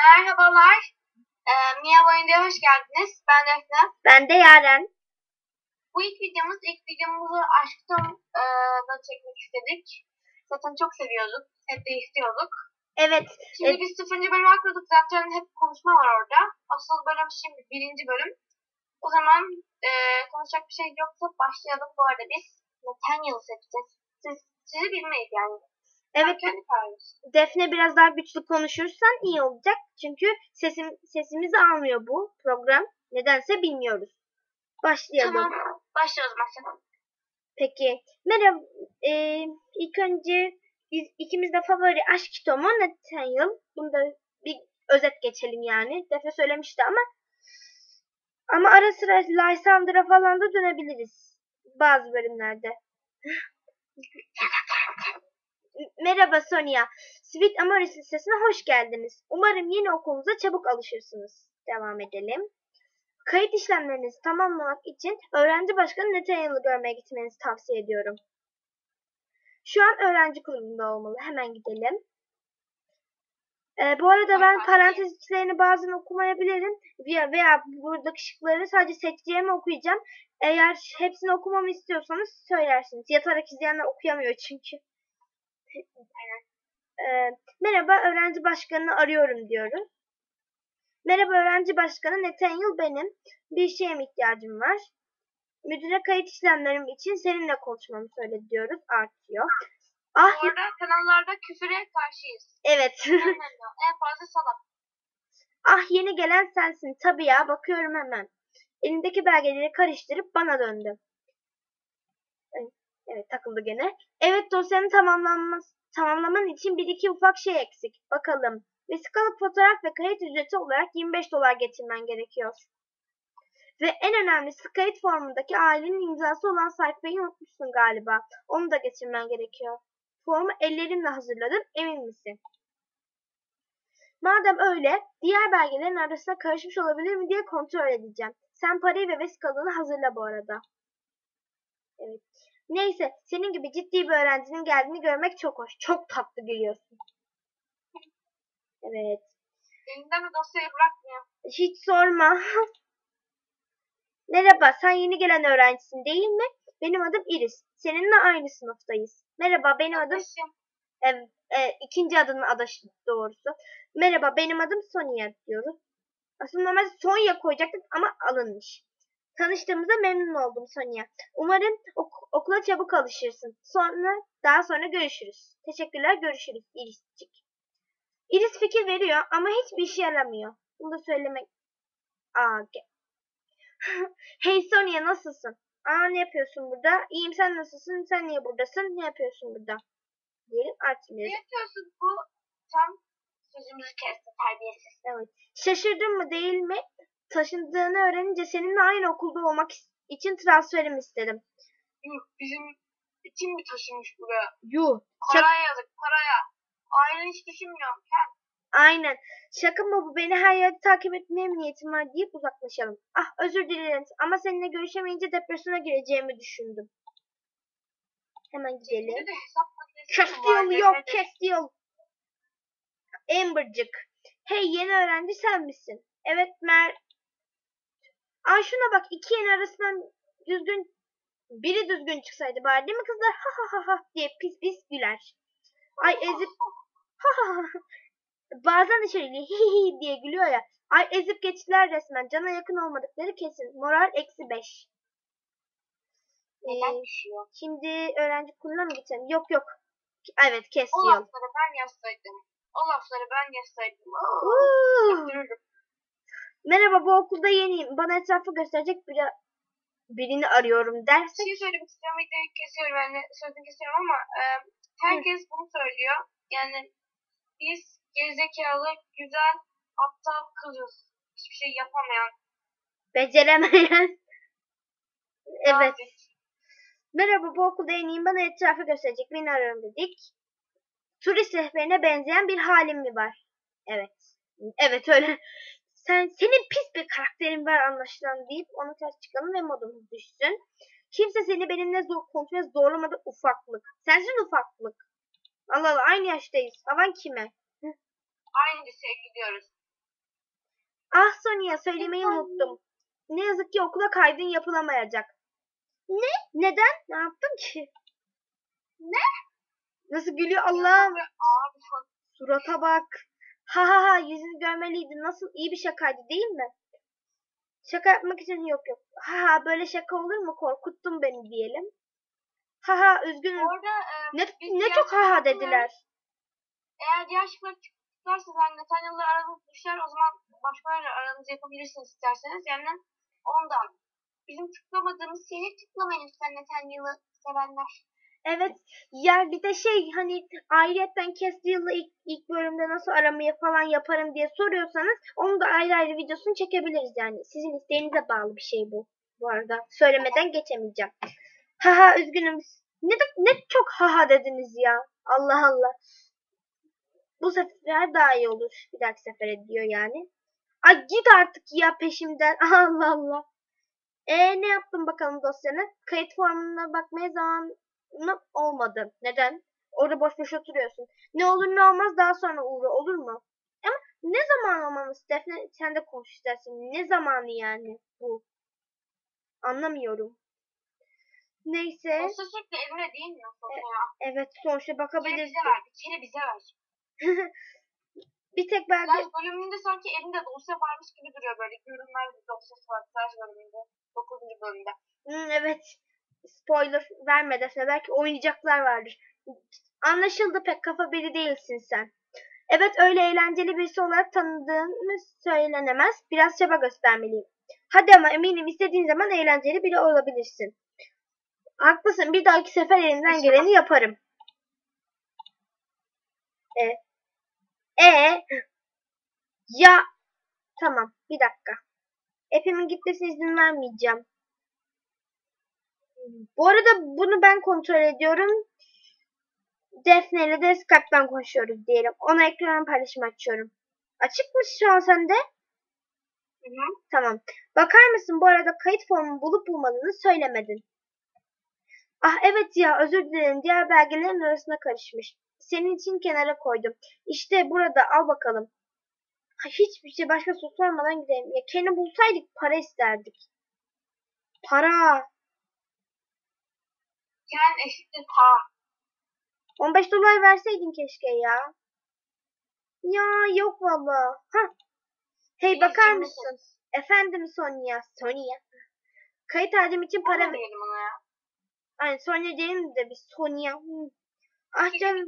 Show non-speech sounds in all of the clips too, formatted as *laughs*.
Merhabalar. Ee, Mia Boyunda'ya hoş geldiniz. Ben Defne. Ben de Yaren. Bu ilk videomuz, ilk videomuzu Aşk'tan e, da çekmek istedik. Zaten çok seviyorduk. Hep de istiyorduk. Evet. Şimdi e, biz sıfırıncı bölüm atladık. Zaten hep konuşma var orada. Asıl bölüm şimdi birinci bölüm. O zaman e, konuşacak bir şey yoksa başlayalım. Bu arada biz Nathaniel's yapacağız. Siz, sizi bilmeyiz yani. Evet. Defne biraz daha güçlü konuşursan iyi olacak. Çünkü sesim sesimizi almıyor bu program. Nedense bilmiyoruz. Başlayalım. Tamam. Başlıyoruz mesela. Peki. Merhaba. E, ilk önce biz ikimiz de favori aşk kitomu Nathaniel. Bunu da bir özet geçelim yani. Defne söylemişti ama ama ara sıra Lysandra falan da dönebiliriz. Bazı bölümlerde. Merhaba Sonia. Sweet Amoris Lisesi'ne hoş geldiniz. Umarım yeni okulunuza çabuk alışırsınız. Devam edelim. Kayıt işlemlerinizi tamamlamak için öğrenci başkanı Nathaniel'ı görmeye gitmenizi tavsiye ediyorum. Şu an öğrenci kurulunda olmalı. Hemen gidelim. Ee, bu arada ben parantez içlerini bazen okumayabilirim veya, veya buradaki şıkları sadece seçeceğimi okuyacağım. Eğer hepsini okumamı istiyorsanız söylersiniz. Yatarak izleyenler okuyamıyor çünkü. Ee, merhaba öğrenci başkanını arıyorum diyoruz. Merhaba öğrenci başkanı Nathaniel benim. Bir şeye ihtiyacım var? Müdüre kayıt işlemlerim için seninle konuşmamı söyledi diyoruz. Artıyor. Ah Bu arada kanallarda küfüre karşıyız. evet. en fazla salak. ah yeni gelen sensin. Tabii ya bakıyorum hemen. Elindeki belgeleri karıştırıp bana döndü. Evet, takıldı gene. Evet dosyanın tamamlanması, tamamlaman için bir iki ufak şey eksik. Bakalım. Vesikalık fotoğraf ve kayıt ücreti olarak 25 dolar getirmen gerekiyor. Ve en önemlisi kayıt formundaki ailenin imzası olan sayfayı unutmuşsun galiba. Onu da getirmen gerekiyor. Formu ellerimle hazırladım, emin misin? Madem öyle, diğer belgelerin arasına karışmış olabilir mi diye kontrol edeceğim. Sen parayı ve vesikalığını hazırla bu arada. Evet. Neyse, senin gibi ciddi bir öğrencinin geldiğini görmek çok hoş. Çok tatlı gülüyorsun. Evet. Elinden de dosyayı bırakmıyor. Hiç sorma. Merhaba, sen yeni gelen öğrencisin değil mi? Benim adım Iris. Seninle aynı sınıftayız. Merhaba, benim adım... Kardeşim, E, e, ikinci adının adaşı doğrusu. Merhaba, benim adım Sonia diyoruz. Aslında normalde Sonya koyacaktık ama alınmış. Tanıştığımıza memnun oldum Sonia. Umarım ok- okula çabuk alışırsın. Sonra daha sonra görüşürüz. Teşekkürler, görüşürüz Iris'cik. Iris fikir veriyor ama hiçbir işe yaramıyor. Bunu da söylemek... Aa, *laughs* hey Sonia nasılsın? Aa ne yapıyorsun burada? İyiyim sen nasılsın? Sen niye buradasın? Ne yapıyorsun burada? Diyelim ne Artemis. yapıyorsun bu? Tam sözümüzü kesti terbiyesiz. Evet. Şaşırdın mı değil mi? Taşındığını öğrenince seninle aynı okulda olmak için transferim istedim. Yuh, bizim kim mi taşınmış buraya? Yuh. Paraya yazık, paraya. Aile hiç düşünmüyorum. Sen Aynen. Şaka mı bu? Beni her yerde takip etmeye mi niyetim var deyip uzaklaşalım. Ah özür dilerim ama seninle görüşemeyince depresyona gireceğimi düşündüm. Hemen gidelim. Var? Castiel yok Devlet- Castiel. Amber'cık. Hey yeni öğrenci sen misin? Evet Mer. Ay şuna bak iki yeni arasından düzgün biri düzgün çıksaydı bari değil mi kızlar? Ha ha ha ha diye pis pis güler. Ay ezip ha ha ha. Bazen de şöyle hi hi diye gülüyor ya. Ay ezip geçtiler resmen. Cana yakın olmadıkları kesin. Moral eksi beş. Neden Ee, düşüyor? şimdi öğrenci kuruluna mı geçelim? Yok yok. Evet O kesiyor. lafları ben yazsaydım. O lafları ben yazsaydım. Uuu. yaptırırdım. Merhaba bu okulda yeniyim. Bana etrafı gösterecek biri, birini arıyorum Bir dersek. şey söylemek istiyorum. Videoyu kesiyorum. Ben de sözünü kesiyorum ama e, herkes bunu söylüyor. Yani biz gerizekalı, güzel, aptal kızız. Hiçbir şey yapamayan. Beceremeyen. Evet. nazik. Merhaba bu okulda yeniyim. Bana etrafı gösterecek birini arıyorum dedik. Turist rehberine benzeyen bir halim mi var? Evet. Evet öyle. Sen senin pis bir karakterin var anlaşılan deyip onu ters çıkalım ve modumuz düşsün. Kimse seni benimle zor, kontrol zorlamadı ufaklık. Sensin ufaklık. Allah Allah aynı yaştayız. Havan kime? Aynı liseye gidiyoruz. Ah Sonia söylemeyi unuttum. Ne yazık ki okula kaydın yapılamayacak. Ne? Neden? Ne yaptın ki? Ne? Nasıl gülüyor Allah'ım. Şey. Surata bak. Ha ha ha yüzünü görmeliydin. Nasıl iyi bir şakaydı değil mi? Şaka yapmak için yok yok. Ha ha böyle şaka olur mu? Korkuttun beni diyelim. Ha ha üzgünüm. Orada e, Ne, ne çok ha ha dediler. Eğer diğer şıkları çıkarsa yani Nathaniel'la aranız düşer o zaman başkalarıyla aranızı yapabilirsiniz isterseniz. Yani ondan. Bizim tıklamadığımız şeyi tıklamayın lütfen Nathaniel'ı sevenler. Evet. Ya bir de şey hani ayrıyetten Castiel'la ilk, ilk bölümde nasıl aramayı falan yaparım diye soruyorsanız onu da ayrı ayrı videosunu çekebiliriz yani. Sizin isteğinize bağlı bir şey bu. Bu arada söylemeden geçemeyeceğim. Haha üzgünüm. Ne, de, ne çok haha dediniz ya. Allah Allah. Bu sefer daha iyi olur. Bir dahaki sefere diyor yani. Ay git artık ya peşimden. *laughs* Allah Allah. E ne yaptın bakalım dosyanı? Kayıt formuna bakmaya zaman mı olmadı. Neden? Orada boş boş oturuyorsun. Ne olur ne olmaz daha sonra uğra olur mu? Ama ne zaman olmamız Defne sen de konuş istersin. Ne zamanı yani bu? Anlamıyorum. Neyse. Dosya sürekli evine değil mi? Sonuçta? Evet sonuçta Bir kere bize ver. Bir kere bize ver. *laughs* bir tek belki Ders bölümünde sanki elinde dosya varmış gibi duruyor böyle. Görünmez bir dosyası var ders bölümünde. 9. bölümde. Hmm, evet. Spoiler verme Defne. Belki oynayacaklar vardır. Anlaşıldı pek kafa biri değilsin sen. Evet öyle eğlenceli birisi olarak tanıdığını söylenemez. Biraz çaba göstermeliyim. Hadi ama eminim istediğin zaman eğlenceli biri olabilirsin. Haklısın. Bir dahaki sefer elimden geleni yaparım. E. E. Ya. Tamam. Bir dakika. App'imin gitmesine izin vermeyeceğim. Bu arada bunu ben kontrol ediyorum. Defne ile de Skype'dan konuşuyoruz diyelim. Ona ekran paylaşım açıyorum. Açık mı şu an sende? Hı hı. Tamam. Bakar mısın bu arada kayıt formu bulup bulmadığını söylemedin. Ah evet ya özür dilerim diğer belgelerin arasına karışmış. Senin için kenara koydum. İşte burada al bakalım. Ha, hiçbir şey başka soru sormadan gidelim. Ya kendi bulsaydık para isterdik. Para. Ken eşittir ta. 15 dolar verseydin keşke ya. Ya yok valla. Hey bakar mısın? Efendim Sonya. Sonya. Kayıt harcım için para ver. ona ya. Ay Sonya diyelim de bir Sonya. Hmm. Ah canım.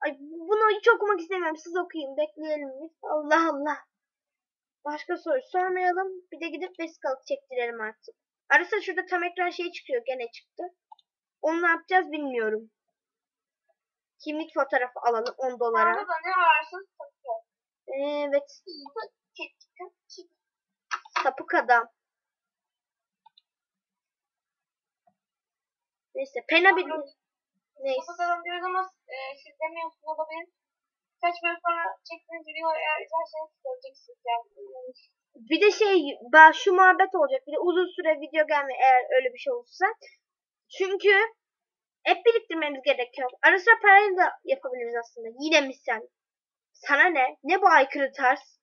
Ay bunu hiç okumak istemiyorum. Siz okuyun. Bekleyelim. Allah Allah. Başka soru sormayalım. Bir de gidip vesikalık çektirelim artık. Arası şurada tam ekran şey çıkıyor. Gene çıktı. Onu ne yapacağız bilmiyorum. Kimlik fotoğrafı alalım 10 dolara. Da ne varsa satıyor. Evet. Sapık adam. Neyse. Pena bir... Neyse. Kapatalım diyoruz ama e, siz demiyorsunuz olabilir. Kaç bölüm sonra çektiğiniz videoları eğer izlerseniz göreceksiniz yani. Bir de şey şu muhabbet olacak. Bir de uzun süre video gelme eğer öyle bir şey olursa. Çünkü hep biriktirmemiz gerekiyor. Ara sıra parayla da yapabiliriz aslında. Yine misal. Sana ne? Ne bu aykırı tarz?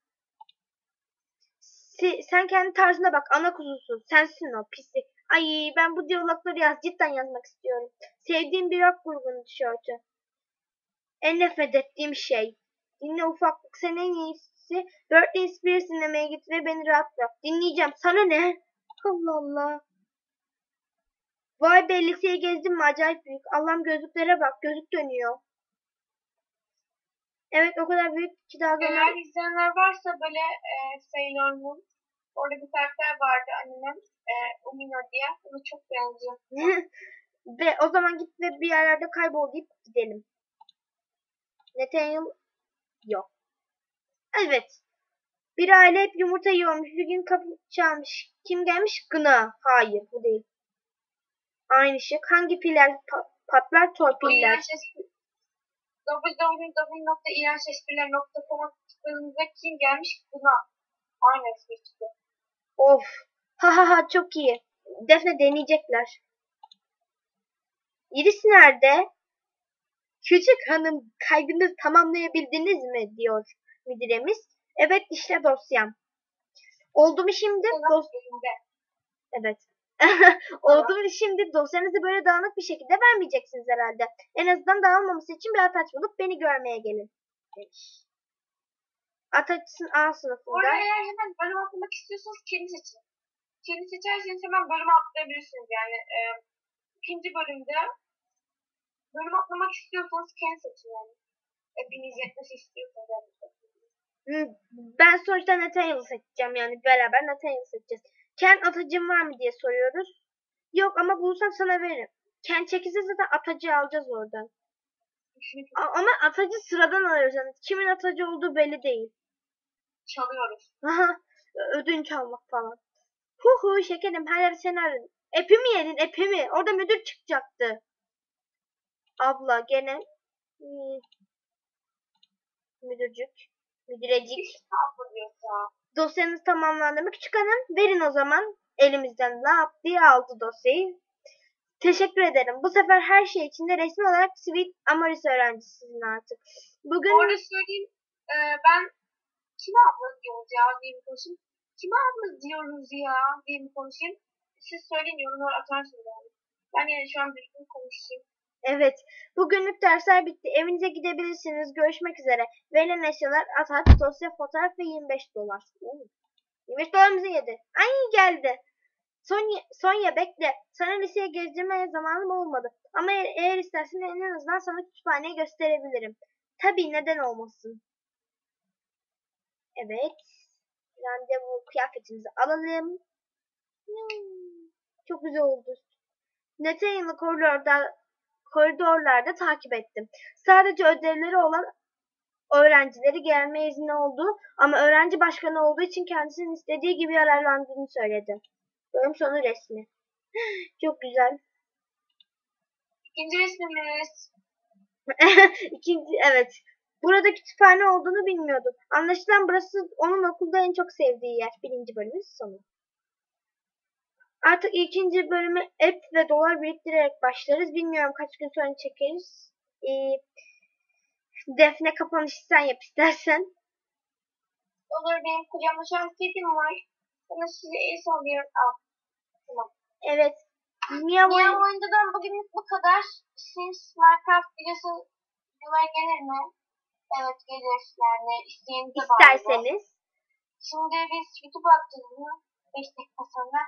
Si- sen kendi tarzına bak. Ana kuzusu. Sensin o pislik. Ay ben bu diyalogları yaz. Cidden yazmak istiyorum. Sevdiğim bir rock grubunun tişörtü. En nefret ettiğim şey. Dinle ufaklık. Sen en iyisi Britney Spears dinlemeye git ve beni rahat bırak. Dinleyeceğim. Sana ne? Allah Allah. Vay be liseyi gezdim mi? Acayip büyük. Allah'ım gözlüklere bak. Gözlük dönüyor. Evet o kadar büyük ki daha zaman... Eğer izleyenler varsa böyle e, Sailor Moon. Orada bir karakter vardı animem. E, Umino diye. Ona çok benziyor. ve *laughs* o zaman git ve bir yerlerde kaybol deyip gidelim. Nathaniel yok. Evet. Bir aile hep yumurta yiyormuş. Bir gün kapı çalmış. Kim gelmiş? Gına. Hayır bu değil. Aynı şık. Hangi piller pa- patlar? Torpiller. iğrenç espri- www.iğrençespriler.com'a tıkladığınızda kim gelmiş buna? Aynı espri çıkıyor. Of. Ha ha ha çok iyi. Defne deneyecekler. Iris nerede? Küçük hanım kaydınızı tamamlayabildiniz mi? diyor müdüremiz. Evet işte dosyam. Oldu mu şimdi? Dos- Elinde. evet. *laughs* Oldu mu şimdi dosyanızı böyle dağınık bir şekilde vermeyeceksiniz herhalde. En azından dağılmaması için bir ataç bulup beni görmeye gelin. demiş. Ataçsın A sınıfında. Orada eğer hemen bölüm atlamak istiyorsanız kendi seçin. Kendi seçerseniz hemen bölüm atlayabilirsiniz. Yani e, ikinci bölümde bölüm atlamak istiyorsanız kendi seçin yani. Hepiniz yetmesi istiyorsanız. Yani. Ben sonuçta Nathaniel'ı seçeceğim yani beraber Nathaniel'ı seçeceğiz. Ken atacım var mı diye soruyoruz. Yok ama bulsam sana veririm. Ken çekilse zaten atacı alacağız oradan. A- ama atacı sıradan alıyoruz yani. Kimin atacı olduğu belli değil. Çalıyoruz. Ödünç almak falan. Hu hu şekerim her yer seni aradım. Epi mi yedin epi mi? Orada müdür çıkacaktı. Abla gene hmm, müdürcük, müdürecik. Ne. Dosyanız tamamlandı mı küçük hanım? Verin o zaman. Elimizden lap diye aldı dosyayı. Teşekkür ederim. Bu sefer her şey içinde resmi olarak Sweet Amaris öğrencisisiniz artık. Bugün Orada söyleyeyim. E, ben kime abla diyoruz ya diye mi konuşayım? Kime abla diyoruz ya diye mi konuşayım? Siz söyleyin yorumlar atarsınız yani. Ben yani şu an düzgün konuşayım. Evet. Bugünlük dersler bitti. Evinize gidebilirsiniz. Görüşmek üzere. Verilen eşyalar atat, dosya, fotoğraf ve 25 dolar. Oo. 25 dolarımızı yedi. Ay geldi. Sonya, Sonya bekle. Sana liseye gezdirmeye zamanım olmadı. Ama eğer, eğer istersen en azından sana kütüphaneyi gösterebilirim. Tabii neden olmasın. Evet. Randevu kıyafetimizi alalım. Çok güzel oldu. Nathaniel'ı koridorda koridorlarda takip ettim. Sadece ödevleri olan öğrencileri gelme izni oldu ama öğrenci başkanı olduğu için kendisinin istediği gibi yararlandığını söyledi. Bölüm sonu resmi. *gasps* Çok güzel. İkinci resmimiz. *laughs* İkinci, evet. Burada kütüphane olduğunu bilmiyordum. Anlaşılan burası onun okulda en çok sevdiği yer. Birinci bölümün sonu. Artık ikinci bölümü et ve dolar biriktirerek başlarız. Bilmiyorum kaç gün sonra çekeriz. Ee, Defne kapanışı sen yap istersen. Olur benim kucağımda şu an kedim var. Sana size el sallıyorum. Al. Tamam. Evet. Boy- oyuncadan bugünlük bu kadar. Sims Minecraft videosu videoya gelir mi? Evet gelir. Yani isteğinize bağlı. isterseniz. Şimdi biz YouTube atacağız bunu. 5 dakika sonra.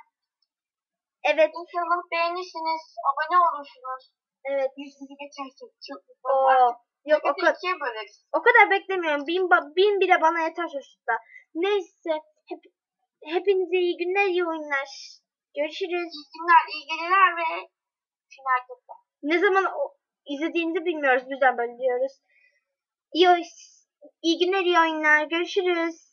Evet. İnşallah beğenirsiniz. Abone olursunuz. Evet. Yüzünüzü geçersek çok mutlu Oo. Yok o kadar. ikiye böleriz. O kadar beklemiyorum. Bin, bin bile bana yeter çocuklar. Neyse. Hep, hepinize iyi günler, iyi oyunlar. Görüşürüz. İyi günler, iyi geceler ve final tekrar. Ne zaman o, izlediğinizi bilmiyoruz. Bizden böyle diyoruz. İyi, iyi günler, iyi oyunlar. Görüşürüz.